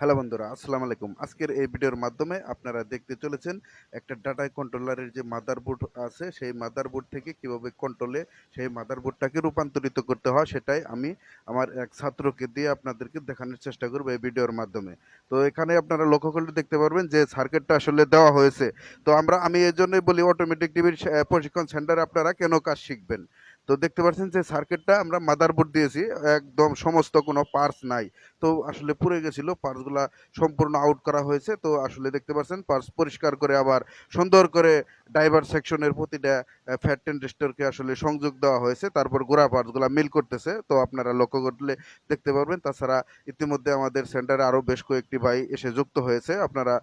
Hello বন্ধুরা, আসসালামু আলাইকুম। আজকের এই ভিডিওর মাধ্যমে আপনারা দেখতে চলেছেন একটা ডাটা কন্ট্রোলারের যে মাদারবোর্ড আছে, সেই মাদারবোর্ড থেকে কীভাবে কন্ট্রোলে সেই মাদারবোর্ডটাকে রূপান্তরিত করতে হয়, সেটাই আমি আমার এক ছাত্রকে দিয়ে আপনাদেরকে দেখানোর চেষ্টা করব এই ভিডিওর মাধ্যমে। তো এখানে আপনারা লক্ষ্য করলে দেখতে পারবেন যে সার্কিটটা আসলে দেওয়া হয়েছে। তো আমরা, আমি এই জন্যই বলি অটোমেটিক টিভির প্রশিক্ষণ সেন্টারে আপনারা কেন কাজ শিখবেন? তো দেখতে পাচ্ছেন যে সার্কিটটা আমরা মাদারবোর্ড দিয়েছি, একদম সমস্ত কোনো পার্টস নাই। তো আসলে পুড়ে গেছিল পার্টসগুলা সম্পূর্ণ আউট করা হয়েছে। তো আসলে দেখতে পাচ্ছেন পার্টস পরিষ্কার করে আবার সুন্দর করে ড্রাইভার সেকশনের প্রতিটা ফ্যাট টেন্ডেস্টরকে আসলে সংযোগ দেওয়া হয়েছে। তারপর গোড়া পার্টসগুলা মিল করতেছে। তো আপনারা লক্ষ্য করলে দেখতে পারবেন, তাছাড়া ইতিমধ্যে আমাদের সেন্টারে আরও বেশ কয়েকটি ভাই এসে যুক্ত হয়েছে। আপনারা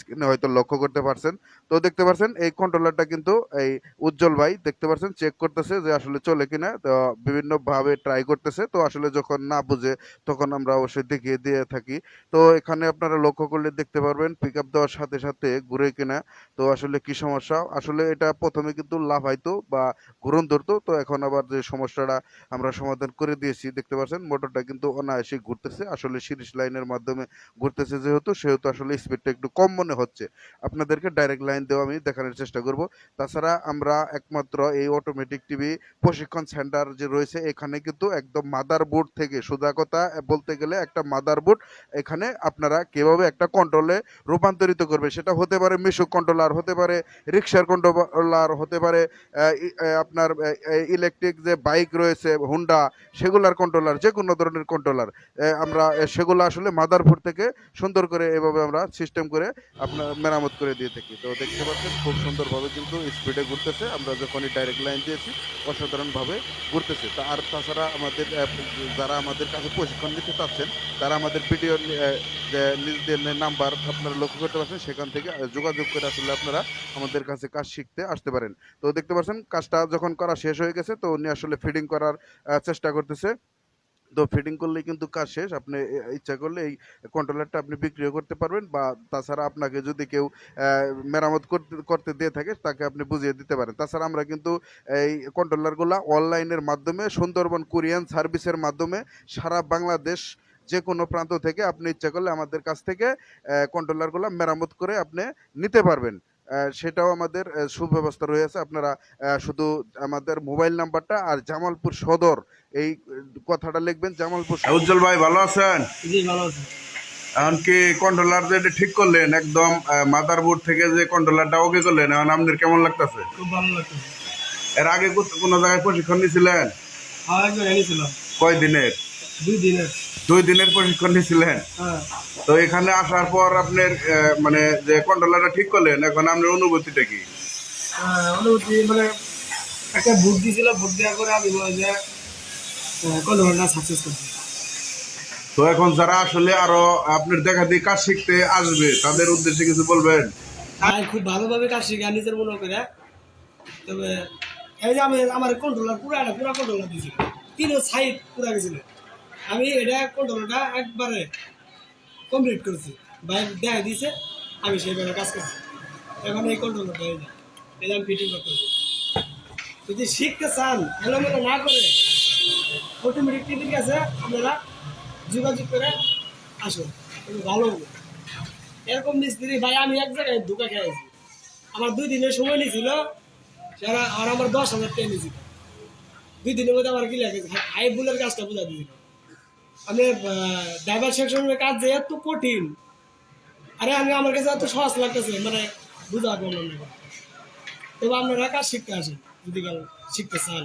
স্ক্রিনে হয়তো লক্ষ্য করতে পারছেন। তো দেখতে পাচ্ছেন এই কন্ট্রোলারটা কিন্তু এই উজ্জ্বল ভাই, দেখতে পাচ্ছেন চেক করতেছে যে আসলে চলে কিনা, তো বিভিন্নভাবে ট্রাই করতেছে। তো আসলে যখন না বুঝে, তখন আমরা অবশ্যই দেখিয়ে দিয়ে থাকি। তো এখানে আপনারা লক্ষ্য করলে দেখতে পারবেন পিক আপ দেওয়ার সাথে সাথে ঘুরে কিনা, তো আসলে কি সমস্যা? আসলে এটা প্রথমে কিন্তু লাভ হয়তো বা ঘুরন ধরতো, তো এখন আবার যে সমস্যাটা আমরা সমাধান করে দিয়েছি, দেখতে পাচ্ছেন, মোটরটা কিন্তু অনায়াসে ঘুরতেছে। আসলে সিরিজ লাইনের মাধ্যমে ঘুরতেছে যেহেতু, সেহেতু আসলে স্পিডটা একটু কম মনে হচ্ছে। আপনাদেরকে ডাইরেক্ট লাইন দেওয়া আমি দেখানোর চেষ্টা করব। তাছাড়া আমরা একমাত্র এই অটোমেটিক টিভি প্রশিক্ষণ সেন্টার যে রয়েছে, এখানে কিন্তু একদম মাদার বোর্ড থেকে সোজা কথা বলতে গেলে একটা মাদার বোর্ড এখানে আপনারা কীভাবে একটা কন্ট্রোলে রূপান্তরিত করবে, সেটা হতে পারে মিশুক কন্ট্রোলার হতে পারে রিক্সার কন্ট্রোলার হতে পারে আপনার ইলেকট্রিক যে বাইক রয়েছে হুন্ডা সেগুলার কন্ট্রোলার যে কোনো ধরনের কন্ট্রোলার আমরা সেগুলো আসলে মাদারবোর্ড থেকে সুন্দর করে এভাবে আমরা সিস্টেম করে আপনার মেরামত করে দিয়ে থাকি। তো দেখতে পাচ্ছেন, খুব সুন্দরভাবে কিন্তু স্পিডে ঘুরতেছে। আমরা যখনই ডাইরেক্ট লাইন দিয়েছি অসাধারণভাবে ঘুরতেছে। তা আর তাছাড়া আমাদের যারা আমাদের কাছে প্রশিক্ষণ নিতে চাচ্ছেন, তারা আমাদের ভিডিও নিজেদের নাম্বার আপনারা লক্ষ্য করতে পারছেন, সেখান থেকে যোগাযোগ করে আসলে আপনারা আমাদের কাছে কাজ শিখতে আসতে পারেন। তো দেখতে পাচ্ছেন কাজটা যখন করা শেষ হয়ে গেছে, তো উনি আসলে ফিডিং করার চেষ্টা করতেছে। তো ফিটিং করলেই কিন্তু কাজ শেষ। আপনি ইচ্ছা করলে এই কন্ট্রোলারটা আপনি বিক্রিও করতে পারবেন বা তাছাড়া আপনাকে যদি কেউ মেরামত করতে করতে দিয়ে থাকে, তাকে আপনি বুঝিয়ে দিতে পারেন। তাছাড়া আমরা কিন্তু এই কন্ট্রোলারগুলো অনলাইনের মাধ্যমে, সুন্দরবন কোরিয়ান সার্ভিসের মাধ্যমে সারা বাংলাদেশ যে কোনো প্রান্ত থেকে আপনি ইচ্ছা করলে আমাদের কাছ থেকে কন্ট্রোলারগুলো মেরামত করে আপনি নিতে পারবেন। সেটাও আমাদের সুব্যবস্থা রয়েছে। আপনারা শুধু আমাদের মোবাইল নাম্বারটা আর জামালপুর সদর এই কথাটা লিখবেন জামালপুর। উজ্জ্বল ভাই ভালো আছেন? জি ভালো আছে। এখন কি কন্ট্রোলার যে ঠিক করলেন? একদম মাদারবোর্ড থেকে যে কন্ট্রোলারটা ওকে করলেন এখন আপনাদের কেমন লাগতেছে? খুব ভালো লাগছে। এর আগে কোনো জায়গায় প্রশিক্ষণ নিয়েছিলেন আর কয় দিনের দুই দিনের। দুই দিনের প্রশিক্ষণ নিয়েছিলেন হ্যাঁ। তো এখানে আসার পর আপনার মানে যে কন্ট্রোলারটা ঠিক করলেন এখন আপনার অনুভূতিটা কি? অনুভূতি মানে একটা ভোট দিয়েছিল ভোট দেওয়ার পরে আমি বলে যে কন্ট্রোলটা সাকসেস করছি তো এখন যারা আসলে আরও আপনার দেখা দিয়ে কাজ শিখতে আসবে তাদের উদ্দেশ্যে কিছু বলবেন? আমি খুব ভালোভাবে কাজ শিখে নিজের মনে করে। তবে এই যে আমি আমার কন্ট্রোলার পুরো একটা পুরো কন্ট্রোলার দিয়েছিল। তিন সাইড পুরো গেছিল। আমি এটা কন্ট্রোলারটা একবারে কমপ্লিট করেছি। বাইক দেখা দিয়েছে, আমি সেইভাবে কাজ করছি। এখন এই কন্ট্রোলারটা এই যে এই যে আমি ফিটিং করতেছি। যদি শিখতে চান, এলোমেলো না করে অটোমেটিক টিভির কাছে আপনারা যোগাযোগ করে আসুন। একটু ভালো হবে। এরকম মিস্ত্রি ভাই, আমি এক জায়গায় ধোকা খেয়েছি। আমার দুই দিনের সময় নিয়েছিল সেটা আর আমার দশ হাজার টাকা নিয়েছিল। দুই দিনের মধ্যে আমার কি লাগেছে হাই বুলের কাজটা বোঝা দিয়েছিল। আমি ড্রাইভার সেকশনের কাজ যে এত কঠিন, আরে আমি আমার কাছে এত সহজ লাগতেছে মানে বুঝা পারলাম না তবে আপনারা কাজ শিখতে আসেন, যদি শিখতে চান।